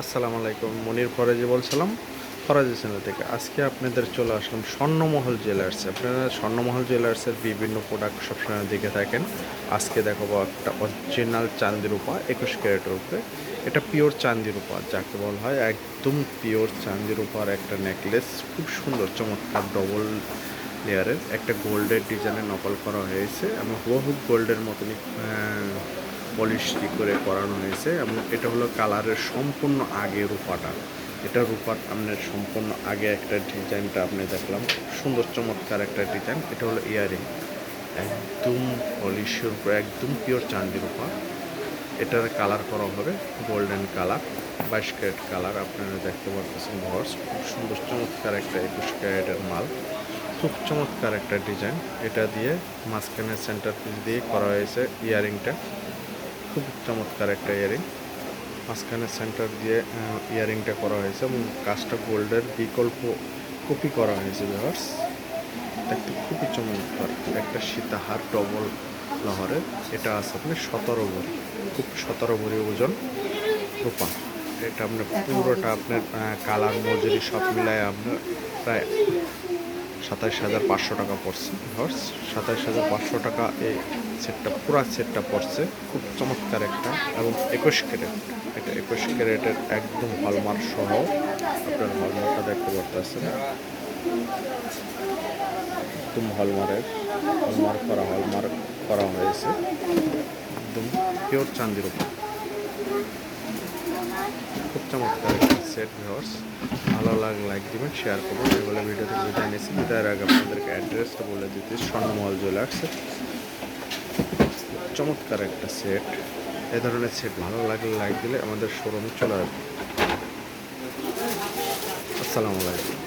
আসসালামু আলাইকুম। মনির ফরাজি বলছিলাম, ফরাজি চ্যানেল থেকে। আজকে আপনাদের চলে আসলাম স্বর্ণমহল জুয়েলার্সে আপনারা স্বর্ণমহল জুয়েলার্সের বিভিন্ন প্রোডাক্ট সবসময় দেখে থাকেন। আজকে দেখাবো একটা অরিজিনাল চান্দি রূপা, একুশ ক্যারেটের উপরে এটা পিওর চান্দি রূপা, যাকে বলা হয় একদম পিওর চান্দি রূপার একটা নেকলেস খুব সুন্দর, চমৎকার ডবল লেয়ারের একটা গোল্ডের ডিজাইনে নকল করা হয়েছে। এবং হুবহু গোল্ডের মতনই পলিশ করে করানো হয়েছে এবং এটা হলো কালারের সম্পূর্ণ আগে রূপাটা। এটা রূপার আপনার সম্পূর্ণ আগে একটা ডিজাইনটা আপনি দেখলাম। সুন্দর চমৎকার একটা ডিজাইন। এটা হলো ইয়ারিং। একদম পলিশের উপর, একদম পিওর চান্দি রূপা। এটার কালার করা হবে গোল্ডেন কালার, বাইশ ক্যারেট কালার। আপনারা দেখতে পাচ্ছেন ঘর খুব সুন্দর চমৎকার একটা একুশ ক্যারেটের মাল। খুব চমৎকার একটা ডিজাইন। এটা দিয়ে মাঝখানে সেন্টার পিস দিয়ে করা হয়েছে ইয়ারিংটা। খুব চমৎকার একটা ইয়ারিং। মাঝখানে সেন্টার দিয়ে ইয়ারিংটা করা হয়েছে এবং কাজটা গোল্ডের বিকল্প কপি করা হয়েছে ভিউয়ার্স দেখতে খুবই চমৎকার, একটা সীতাহার ডবল লহরের এটা আছে আপনি সতেরো ভরি, খুব সতেরো ভরি ওজন রূপা। এটা আপনার পুরোটা আপনার কালার মজুরি সব মিলায় আপনার প্রায় সাতাইশ হাজার পাঁচশো টাকা পড়ছে। হর্স সাতাইশ হাজার পাঁচশো টাকা এই সেটটা, পুরো সেটটা পড়ছে। খুব চমৎকার একটা এবং একুশ ক্যারেট। এটা একুশ ক্যারেটের একদম হলমার্ক সহ আপনার হলমার্কটা দেখতে পারতেছেন একদম হলমার্কের, হলমার্ক করা হলমার্ক করা হয়েছে। একদম পিওর চান্দির উপর। খুব চমৎকার সেট ভিউয়ার্স ভালো লাগ লাইক দিবেন শেয়ার করবেন। এগুলো ভিডিও থেকে বিদায় নিচ্ছি। বিদায়ের আগে আপনাদেরকে অ্যাড্রেসটা বলে দিতে স্বর্ণমল জুয়েলার্স চমৎকার একটা সেট এ ধরনের সেট ভালো লাগলে লাইক দিলে আমাদের শোরুমে চলে আসবে। আসসালামু আলাইকুম।